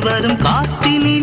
வரும் காத்தினி